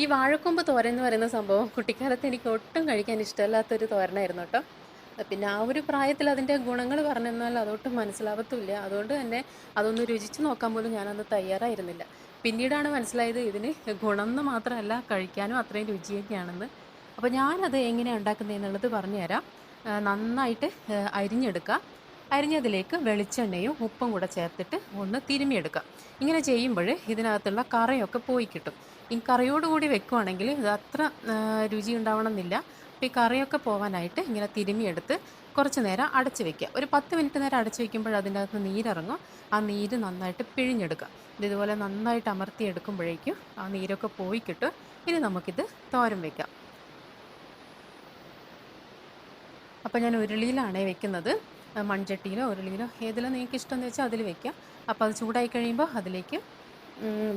ഈ വാഴക്കൊമ്പ് തോരൻ എന്ന് പറയുന്ന സംഭവം കുട്ടിക്കാലത്ത് എനിക്ക് ഒട്ടും കഴിക്കാൻ ഇഷ്ടമല്ലാത്തൊരു തോരനായിരുന്നു കേട്ടോ. പിന്നെ ആ ഒരു പ്രായത്തിൽ അതിന്റെ ഗുണങ്ങൾ പറഞ്ഞെന്നാൽ അതൊട്ടും മനസ്സിലാവത്തുമില്ല അതുകൊണ്ട് തന്നെ അതൊന്ന് രുചിച്ച് നോക്കാൻ പോലും ഞാനന്ന് തയ്യാറായിരുന്നില്ല. പിന്നീടാണ് മനസ്സിലായത് ഇതിന് ഗുണം എന്ന് മാത്രമല്ല കഴിക്കാനും അത്രയും രുചിയൊക്കെയാണെന്ന് അപ്പോൾ ഞാനത് എങ്ങനെയാണ് ഉണ്ടാക്കുന്നത് എന്നുള്ളത് പറഞ്ഞുതരാം നന്നായിട്ട് അരിഞ്ഞെടുക്കുക അരിഞ്ഞതിലേക്ക് വെളിച്ചെണ്ണയും ഉപ്പും കൂടെ ചേർത്തിട്ട് ഒന്ന് തിരുമിയെടുക്കുക ഇങ്ങനെ ചെയ്യുമ്പോൾ ഇതിനകത്തുള്ള കറയൊക്കെ പോയി കിട്ടും. ഈ കറിയോടുകൂടി വെക്കുവാണെങ്കിൽ ഇത് അത്ര രുചി ഉണ്ടാവണമെന്നില്ല. അപ്പോൾ ഈ കറിയൊക്കെ പോകാനായിട്ട് ഇങ്ങനെ തിരുമിയെടുത്ത് കുറച്ച് നേരം അടച്ചു വെക്കുക. ഒരു പത്ത് മിനിറ്റ് നേരം അടച്ചു വെക്കുമ്പോൾ അതിന്റെ അകത്ത് നീരിറങ്ങും. ആ നീര് നന്നായിട്ട് പിഴിഞ്ഞെടുക്കുക. ഇത് ഇതുപോലെ നന്നായിട്ട് അമർത്തിയെടുക്കുമ്പോഴേക്കും ആ നീരൊക്കെ പോയി കിട്ടും. ഇനി നമുക്കിത് തോരൻ വെക്കാം. അപ്പോൾ ഞാൻ ഉരുളിയിലാണേ വെക്കുന്നത്. മൺചട്ടിയിലോ ഉരുളിയിലോ ഏതിലോ നിങ്ങൾക്ക് ഇഷ്ടമെന്ന് വെച്ചാൽ അതിൽ വെക്കുക. അപ്പോൾ അത് ചൂടായി കഴിയുമ്പോൾ അതിലേക്ക്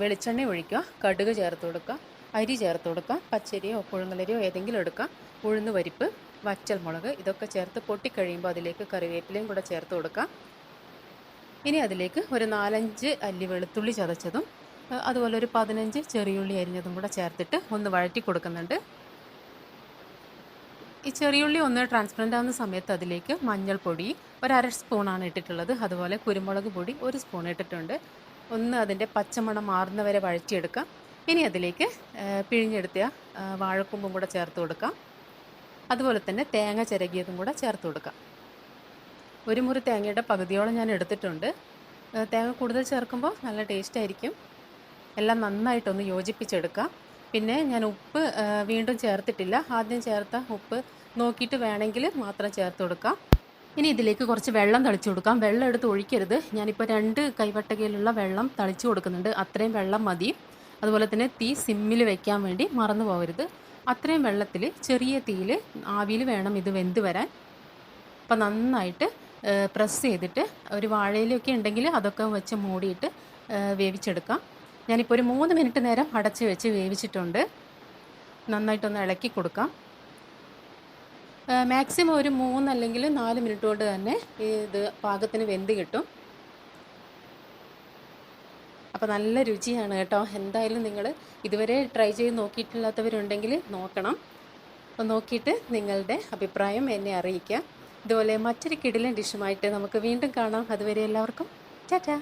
വെളിച്ചെണ്ണ ഒഴിക്കുക. കടുക് ചേർത്ത് കൊടുക്കുക. അരി ചേർത്ത് കൊടുക്കുക. പച്ചരിയോ പുഴുങ്ങലരിയോ ഏതെങ്കിലും എടുക്കുക. ഉഴുന്ന് പരിപ്പ് വറ്റൽ മുളക് ഇതൊക്കെ ചേർത്ത് പൊട്ടിക്കഴിയുമ്പോൾ അതിലേക്ക് കറിവേപ്പിലയും കൂടെ ചേർത്ത് കൊടുക്കുക. ഇനി അതിലേക്ക് ഒരു നാലഞ്ച് അല്ലി വെളുത്തുള്ളി ചതച്ചതും അതുപോലെ ഒരു പതിനഞ്ച് ചെറിയുള്ളി അരിഞ്ഞതും കൂടെ ചേർത്തിട്ട് ഒന്ന് വഴറ്റി കൊടുക്കുന്നുണ്ട്. ഈ ചെറിയുള്ളി ഒന്ന് ട്രാൻസ്പെറന്റ് ആവുന്ന സമയത്ത് അതിലേക്ക് മഞ്ഞൾപ്പൊടി ഒരര സ്പൂണാണ് ഇട്ടിട്ടുള്ളത്. അതുപോലെ കുരുമുളക് പൊടി ഒരു സ്പൂൺ ഇട്ടിട്ടുണ്ട്. ഒന്ന് അതിന്റെ പച്ചമണം മാറുന്നവരെ വഴറ്റിയെടുക്കാം. ഇനി അതിലേക്ക് പിഴിഞ്ഞെടുത്ത വാഴക്കൊമ്പും കൂടെ ചേർത്ത് കൊടുക്കാം. അതുപോലെ തന്നെ തേങ്ങ ചിരകിയതും കൂടെ ചേർത്ത് കൊടുക്കാം. ഒരു മുറി തേങ്ങയുടെ പകുതിയോളം ഞാൻ എടുത്തിട്ടുണ്ട്. തേങ്ങ കൂടുതൽ ചേർക്കുമ്പോൾ നല്ല ടേസ്റ്റ് ആയിരിക്കും. എല്ലാം നന്നായിട്ടൊന്ന് യോജിപ്പിച്ചെടുക്കാം. പിന്നെ ഞാൻ ഉപ്പ് വീണ്ടും ചേർത്തിട്ടില്ല. ആദ്യം ചേർത്ത ഉപ്പ് നോക്കിയിട്ട് വേണമെങ്കിൽ മാത്രം ചേർത്ത് കൊടുക്കാം. ഇനി ഇതിലേക്ക് കുറച്ച് വെള്ളം തളിച്ചു കൊടുക്കാം. വെള്ളം എടുത്ത് ഒഴിക്കരുത്. ഞാനിപ്പോൾ രണ്ട് കൈവട്ടകയിലുള്ള വെള്ളം തളിച്ചു കൊടുക്കുന്നുണ്ട്. അത്രയും വെള്ളം മതി. അതുപോലെ തന്നെ തീ സിമ്മിൽ വെക്കാൻ വേണ്ടി മറന്നു പോകരുത്. അത്രയും വെള്ളത്തിൽ ചെറിയ തീയിൽ ആവിയിൽ വേണം ഇത് വെന്ത് വരാൻ. അപ്പം നന്നായിട്ട് പ്രസ് ചെയ്തിട്ട് ഒരു വാഴയിലൊക്കെ ഉണ്ടെങ്കിൽ അതൊക്കെ വെച്ച് മൂടിയിട്ട് വേവിച്ചെടുക്കാം. ഞാനിപ്പോൾ ഒരു മൂന്ന് മിനിറ്റ് നേരം അടച്ച് വെച്ച് വേവിച്ചിട്ടുണ്ട്. നന്നായിട്ടൊന്ന് ഇളക്കി കൊടുക്കാം. മാക്സിമം ഒരു മൂന്ന് അല്ലെങ്കിൽ നാല് മിനിറ്റ് കൊണ്ട് തന്നെ ഇത് പാകത്തിന് വെന്ത് കിട്ടും. അപ്പോൾ നല്ല രുചിയാണ് കേട്ടോ. എന്തായാലും നിങ്ങൾ ഇതുവരെ ട്രൈ ചെയ്ത് നോക്കിയിട്ടില്ലാത്തവരുണ്ടെങ്കിൽ നോക്കണം. അപ്പോൾ നോക്കിയിട്ട് നിങ്ങളുടെ അഭിപ്രായം എന്നെ അറിയിക്കുക ഇതുപോലെ മറ്റൊരു കിടിലൻ ഡിഷുമായിട്ട് നമുക്ക് വീണ്ടും കാണാം. അതുവരെ എല്ലാവർക്കും ടാറ്റാ.